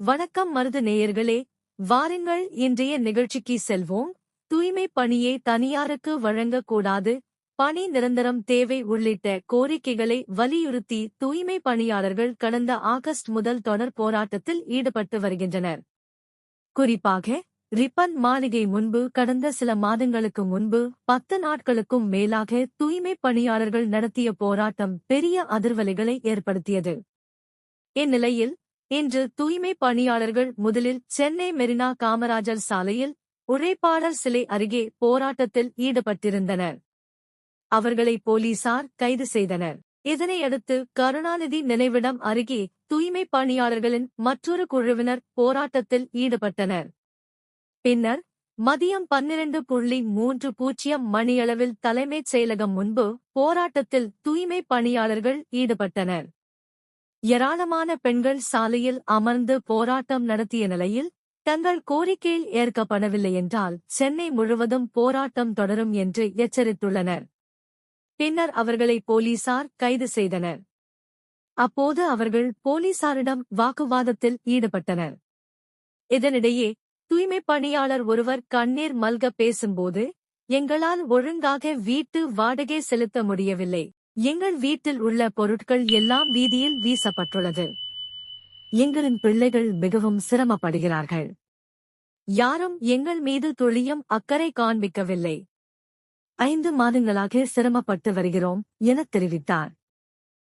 வணக்கம் மருது நேயர்களே வாருங்கள் இன்றைய நிகழ்ச்சிக்கு செல்வோம். தூய்மை பணியை தனியாருக்கு வழங்கக்கூடாது பணி நிரந்தரம் தேவை உள்ளிட்ட கோரிக்கைகளை வலியுறுத்தி தூய்மை பணியாளர்கள் கடந்த ஆகஸ்ட் முதல் தொடர் போராட்டத்தில் ஈடுபட்டு வருகின்றனர். குறிப்பாக ரிப்பன் மாளிகை முன்பு கடந்த சில மாதங்களுக்கு முன்பு பத்து நாட்களுக்கும் மேலாக தூய்மை பணியாளர்கள் நடத்திய போராட்டம் பெரிய அதிர்வலைகளை ஏற்படுத்தியது. இந்நிலையில் இன்று தூய்மை பணியாளர்கள் முதலில் சென்னை மெரினா காமராஜர் சாலையில் உழைப்பாளர் சிலை அருகே போராட்டத்தில் ஈடுபட்டிருந்தனர். அவர்களை போலீசார் கைது செய்தனர். இதனையடுத்து கருணாநிதி நினைவிடம் அருகே தூய்மை பணியாளர்களின் மற்றொரு குழுவினர் போராட்டத்தில் ஈடுபட்டனர். பின்னர் மதியம் பன்னிரண்டு புள்ளி மூன்று பூஜ்ஜியம் மணியளவில் தலைமைச் செயலகம் முன்பு போராட்டத்தில் தூய்மை பணியாளர்கள் ஈடுபட்டனர். ஏராளமான பெண்கள் சாலையில் அமர்ந்து போராட்டம் நடத்திய நிலையில் தங்கள் கோரிக்கையில் ஏற்கப்படவில்லை என்றால் சென்னை முழுவதும் போராட்டம் தொடரும் என்று எச்சரித்துள்ளனர். பின்னர் அவர்களை போலீசார் கைது செய்தனர். அப்போது அவர்கள் போலீசாரிடம் வாக்குவாதத்தில் ஈடுபட்டனர். இதனிடையே தூய்மை பணியாளர் ஒருவர் கண்ணீர் மல்க பேசும்போது எங்களால் ஒழுங்காக வீட்டு வாடகை செலுத்த முடியவில்லை. எங்கள் வீட்டில் உள்ள பொருட்கள் எல்லாம் வீதியில் வீசப்பட்டுள்ளது. எங்களின் பிள்ளைகள் மிகவும் சிரமப்படுகிறார்கள். யாரும் எங்கள் மீது துளியும் அக்கறை காண்பிக்கவில்லை. ஐந்து மாதங்களாக சிரமப்பட்டு வருகிறோம் எனத் தெரிவித்தார்.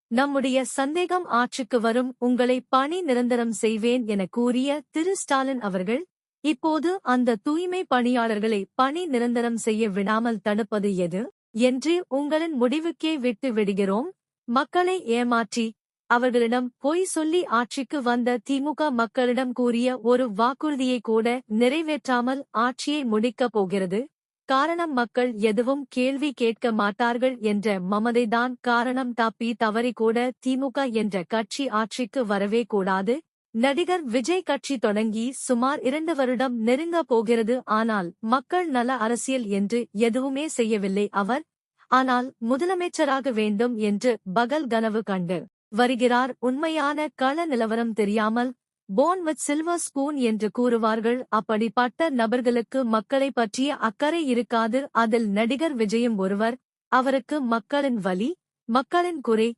நம்முடைய சந்தேகம் ஆட்சிக்கு வரும் உங்களை பணி நிரந்தரம் செய்வேன் என கூறிய திரு ஸ்டாலின் அவர்கள் இப்போது அந்த தூய்மை பணியாளர்களை பணி நிரந்தரம் செய்ய விடாமல் தடுப்பது எது? என்று உங்களின் முடிவுக்கே விட்டு விடுகிறோம். மக்களை ஏமாற்றி அவர்களிடம் பொய் சொல்லி ஆட்சிக்கு வந்த திமுக மக்களிடம் கூறிய ஒரு வாக்குறுதியை கூட நிறைவேற்றாமல் ஆட்சியை முடிக்கப் போகிறது. காரணம் மக்கள் எதுவும் கேள்வி கேட்க மாட்டார்கள் என்ற மமதைதான் காரணம். தப்பி தவறி கூட திமுக என்ற கட்சி ஆட்சிக்கு வரவே கூடாது. நடிகர் விஜய் கட்சி தொடங்கி சுமார் இரண்டு வருடம் நெருங்க போகிறது. ஆனால் மக்கள் நல அரசியல் என்று எதுவுமே செய்யவில்லை. அவர் ஆனால் முதலமைச்சராக வேண்டும் என்று பகல் கனவு கண்டு வருகிறார். உண்மையான கள நிலவரம் தெரியாமல் போன் வித் சில்வர் ஸ்பூன் என்று கூறுவார்கள். அப்படிப்பட்ட நபர்களுக்கு மக்களை பற்றிய அக்கறை இருக்காது. அதில் நடிகர் விஜயம் ஒருவர். அவருக்கு மக்களின் வலி மக்களின் குறை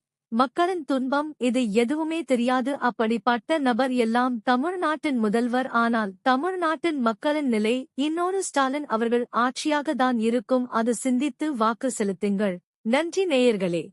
மக்களின் துன்பம் இது எதுவுமே தெரியாது. அப்படிப்பட்ட நபர் எல்லாம் தமிழ்நாட்டின் முதல்வர் ஆனால் தமிழ்நாட்டின் மக்களின் நிலை இன்னொரு ஸ்டாலின் அவர்கள் ஆட்சியாக தான் இருக்கும். அது சிந்தித்து வாக்கு செலுத்துங்கள். நன்றி நேயர்களே.